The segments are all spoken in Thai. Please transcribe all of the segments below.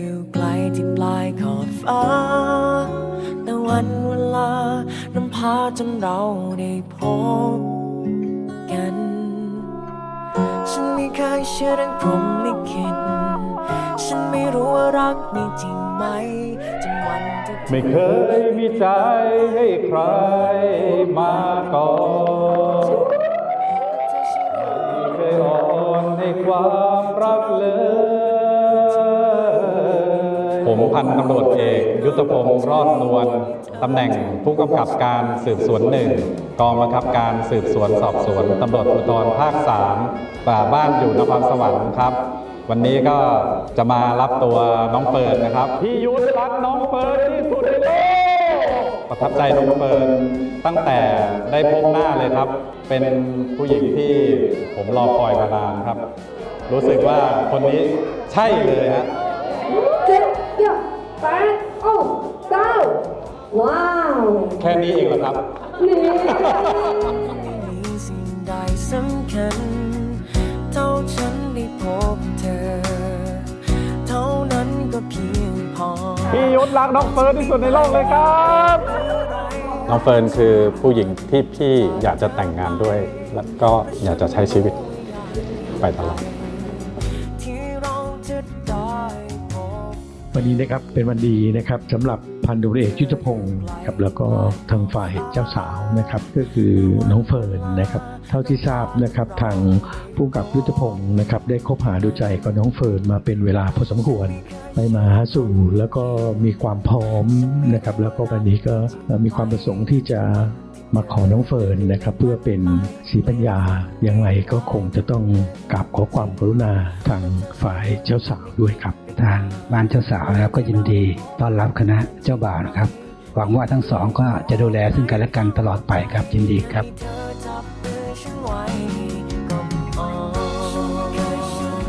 อยู่ไกลที่ปลายขอบฟ้าแต่วันเวลานำพาจนเราได้พบกัน ฉันไม่เคยเชื่อเรื่องพรหมลิขิตฉันไม่รู้ว่ารักมีจริงไหมจนวันที่เธอ ไม่เคยมีใจให้ใครมาก่อน ไม่เคยอ่อนให้ความรักเลย ผมพันตำรวจเอกยุทธพงศ์รอดนวลตำแหน่งผู้กำกับการสืบสวนหนึ่งกองบังคับการสืบสวนสอบสวนตำรวจภูธรภาคสามป่าบ้านอยู่นครสวรรค์ครับ วันนี้ก็จะมารับตัวน้องเฟิร์นนะครับพี่ยุทธรักน้องเฟิร์นที่สุดในโลกประทับใจน้องเฟิร์นตั้งแต่ได้พบหน้าเลยครับ เป็นผู้หญิงที่ผมรอคอยมานานครับ รู้สึกว่าคนนี้ใช่เลยฮะ เจ็ดเก้าแปดโอ้เก้าว้าวแค่นี้เองเหรอครับ นี่ไม่มีสิ่งใดสำคัญ เท่าฉันได้พบเธอ เท่านั้นก็เพียงพอพี่ยุทธรักน้องเฟิร์นที่สุดในโลกเลยครับน้องเฟิร์นคือผู้หญิงที่พี่อยากจะแต่งงานด้วย และก็อยากจะใช้ชีวิตไปตลอด วันนี้นะครับเป็นวันดีนะครับสำหรับพันธุ์ตำรวจเอกยุทธพงศ์ครับแล้วก็ทางฝ่ายเจ้าสาวนะครับก็คือน้องเฟิร์นนะครับเท่าที่ทราบนะครับทางผู้กำกับยุทธพงศ์นะครับได้คบหาดูใจกับน้องเฟิร์นมาเป็นเวลาพอสมควร ไปมาหาสู่แล้วก็มีความพร้อมนะครับแล้วก็วันนี้ก็มีความประสงค์ที่จะมาขอน้องเฟิร์นนะครับเพื่อเป็นสีปัญญายังไงก็คงจะต้องกราบขอความกรุณาทางฝ่ายเจ้าสาวด้วยครับ ทางบ้านเจ้าสาวนะครับก็ยินดีต้อนรับคณะเจ้าบ่าวนะครับ หวังว่าทั้งสองก็จะดูแลซึ่งกันและกันตลอดไปครับยินดีครับเชื่อเคยฉัน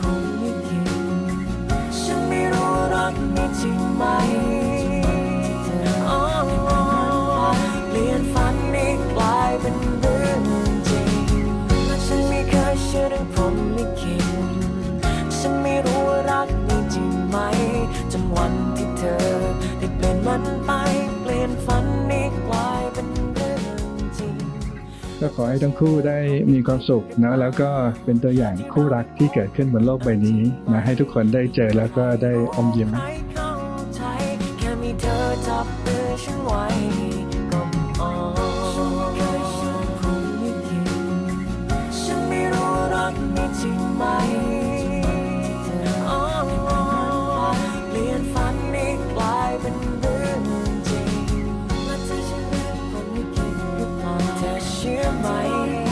คงไม่คิดฉันไม่รู้รักมีจริงไหมอ๋อเปลี่ยนฝันให้กลายเป็นเรื่องจริงและฉันไม่เคยเชื่อเรื่องผมลิขิต วันที่เธอได้เปลี่ยนมันไปเปลี่ยนฝันให้กลายเป็นเรื่องจริง ก็ขอให้ทั้งคู่ได้มีความสุขนะแล้วก็เป็นตัวอย่างคู่รักที่เกิดขึ้นบนโลกใบนี้นะให้ทุกคนได้เจอแล้วก็ได้อมยิ้มไม่เข้าใจแค่มีเธอจับมือฉันไว้ my